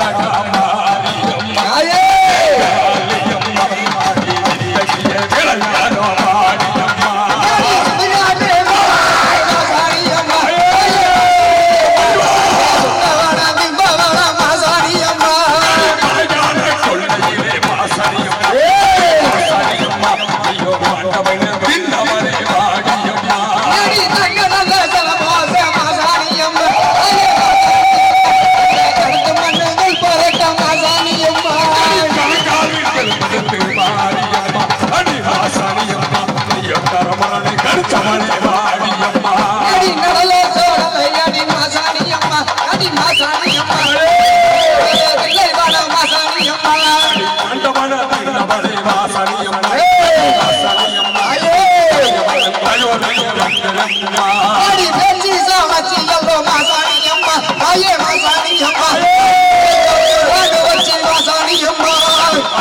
رقم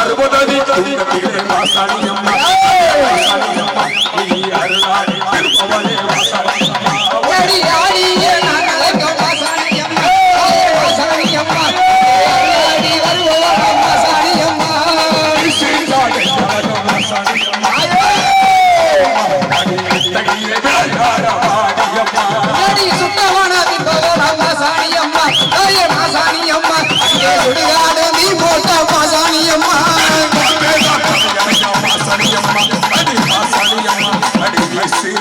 அறுபது அடி. தூக்கத்திலே மாசாணி அம்மா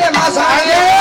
calle.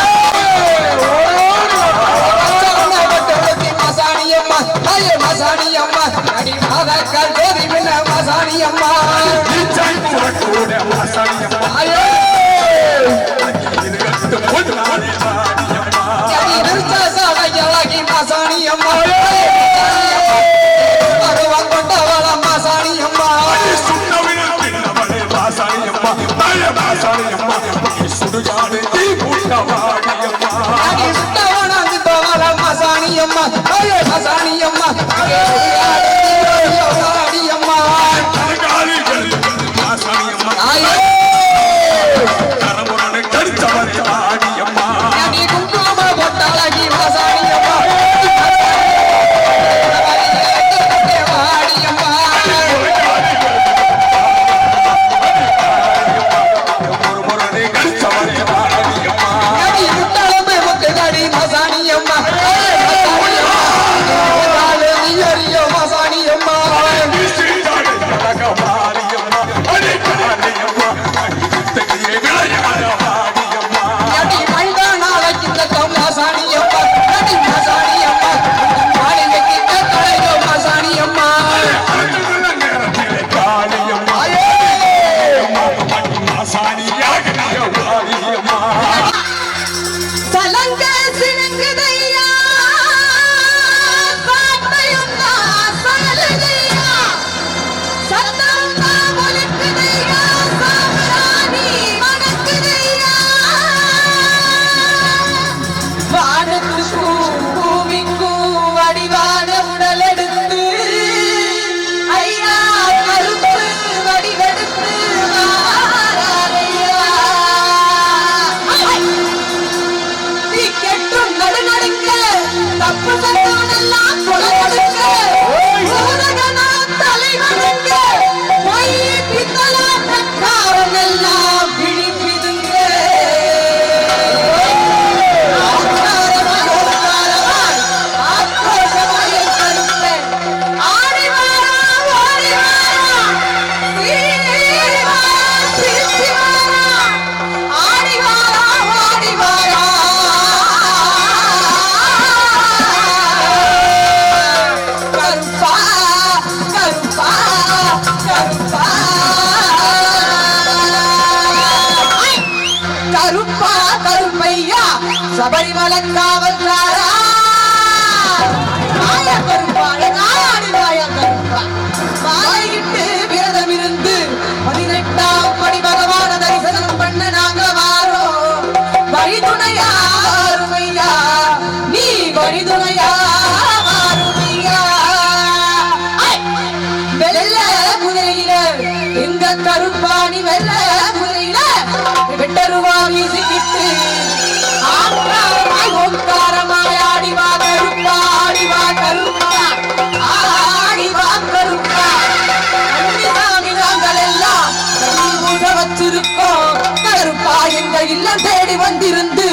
தேடி வந்திருந்து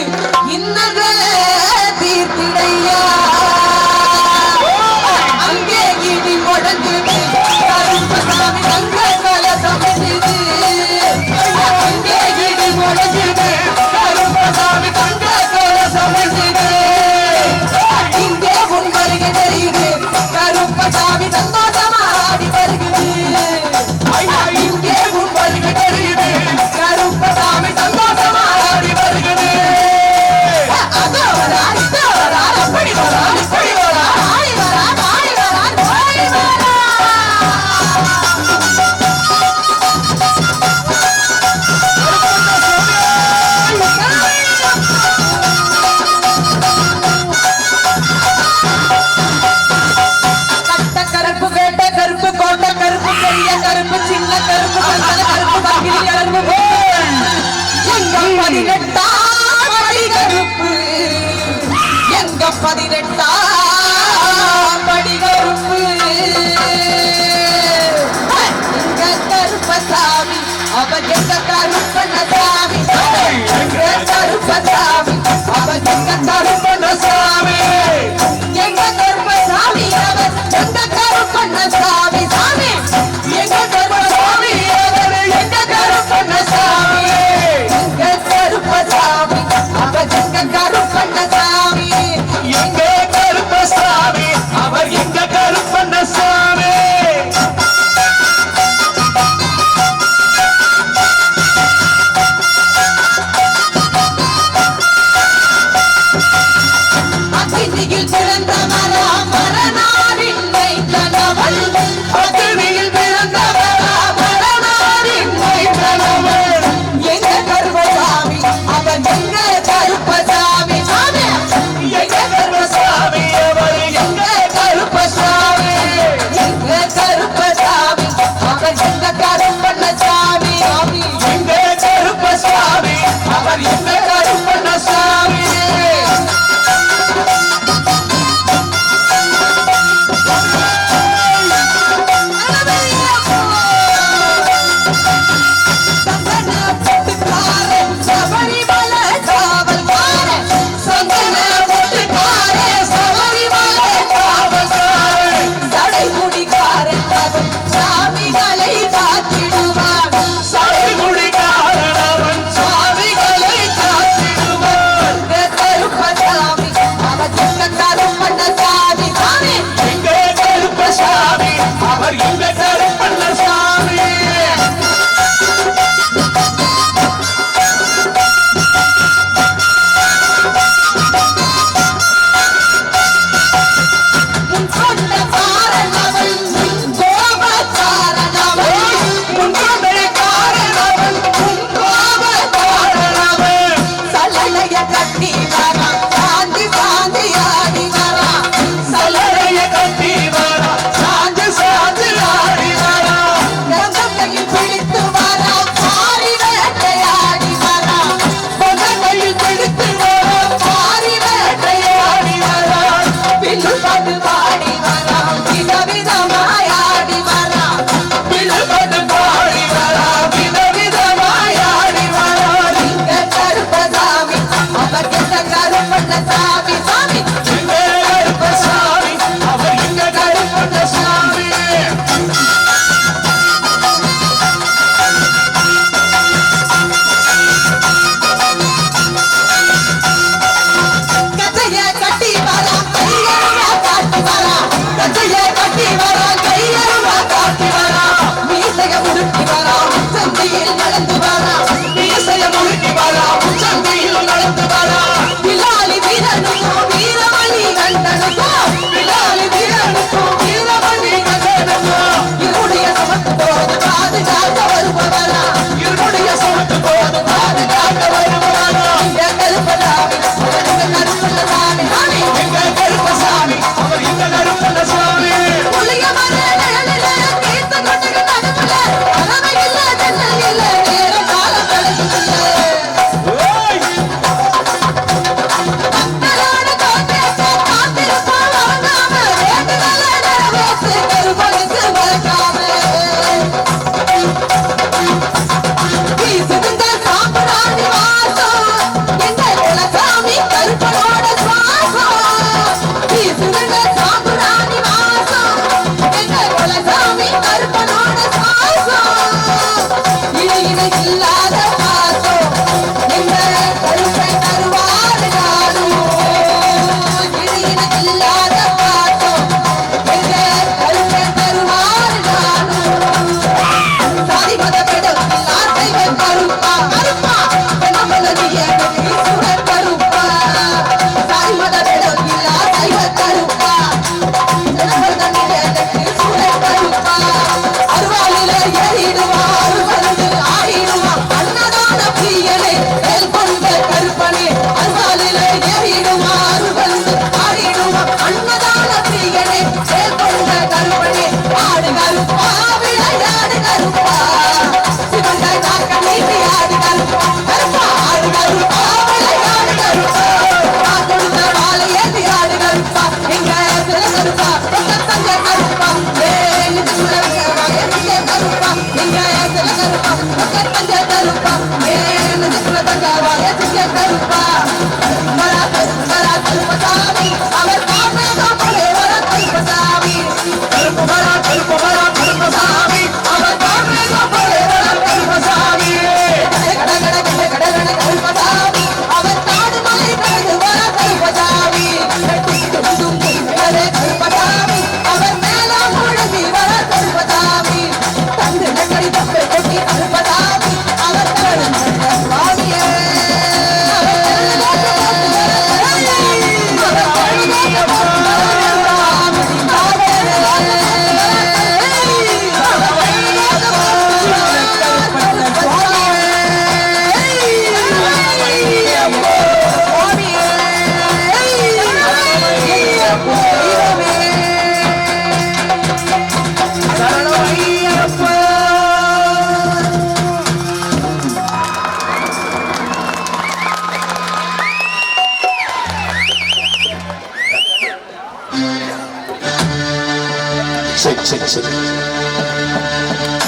சரி சரி சரி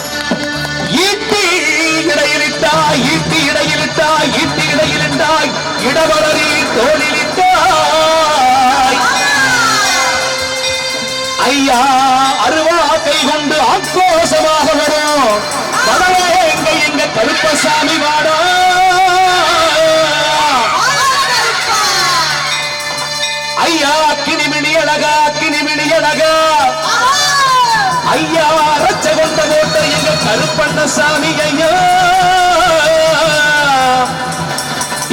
ஈட்டி இடையிலிட்டாய் ஈட்டி இடையிலிட்டாய் ஈட்டி இடையிலிட்டாய் இடவளரி தோளிலிட்டாய். ஐயா அருவா கை கொண்டு ஆக்ரோஷமாக வரும். படவே எங்க எங்க கருப்பசாமி வாடா. ஐயா கிணிமிணி அழகா கிணிமிணி அழகா. ஐயா ரச்ச கொண்ட போட்ட எங்க கருப்பண்ணசாமி ஐயா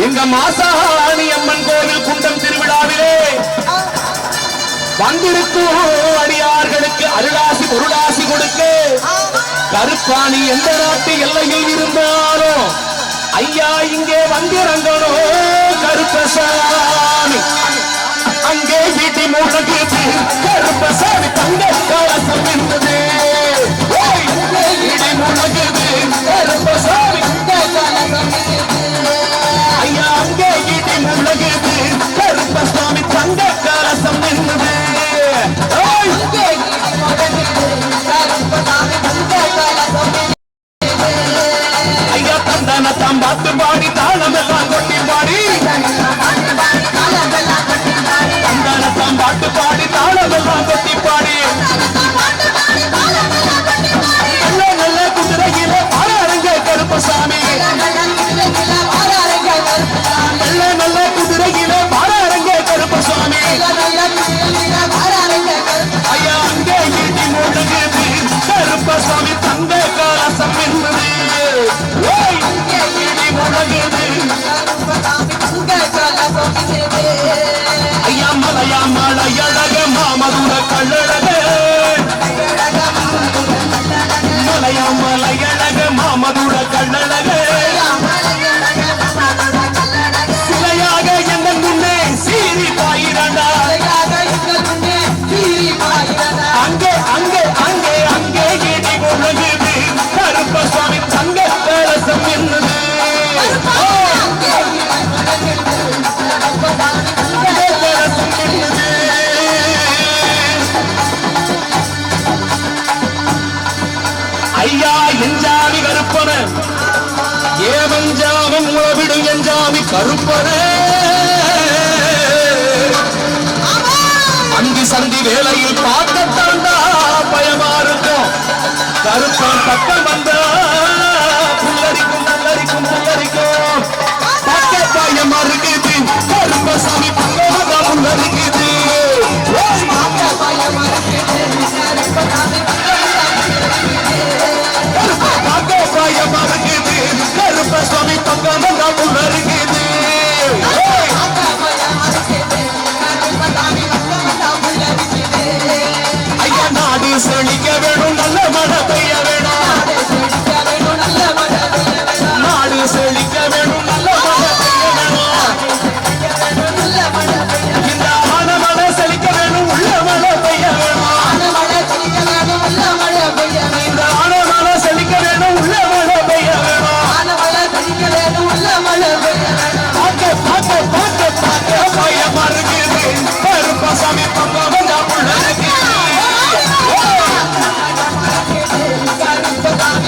எங்க மாசாணி அம்மன் கோவில் குண்டம் திருவிழாவிலே வந்திருக்கும் அடியார்களுக்கு அருளாசி பொருளாசி கொடுக்க கருப்பாணி எந்த நாட்டு எல்லையில் இருந்தாலும் ஐயா இங்கே வந்திறங்கணும் கருப்பசாமி. அங்கே வீட்டி மூலகு கருப்பசாமி தங்க கருப்பரே. கருப்பன அந்தி சந்தி வேளையில் பார்க்கத்தாண்டா பயமா இருக்கும் கருப்பன் பக்கம் வந்தா புல்லரிக்கும் நல்லரிக்கும் புல்லரிக்கும். பக்க பயமா இருக்குது கருப்பசாமி பக்கம் வந்தா புல்லரிக்குது. செழிக்க வேணும் நல்ல மழை பெய்ய வேணும்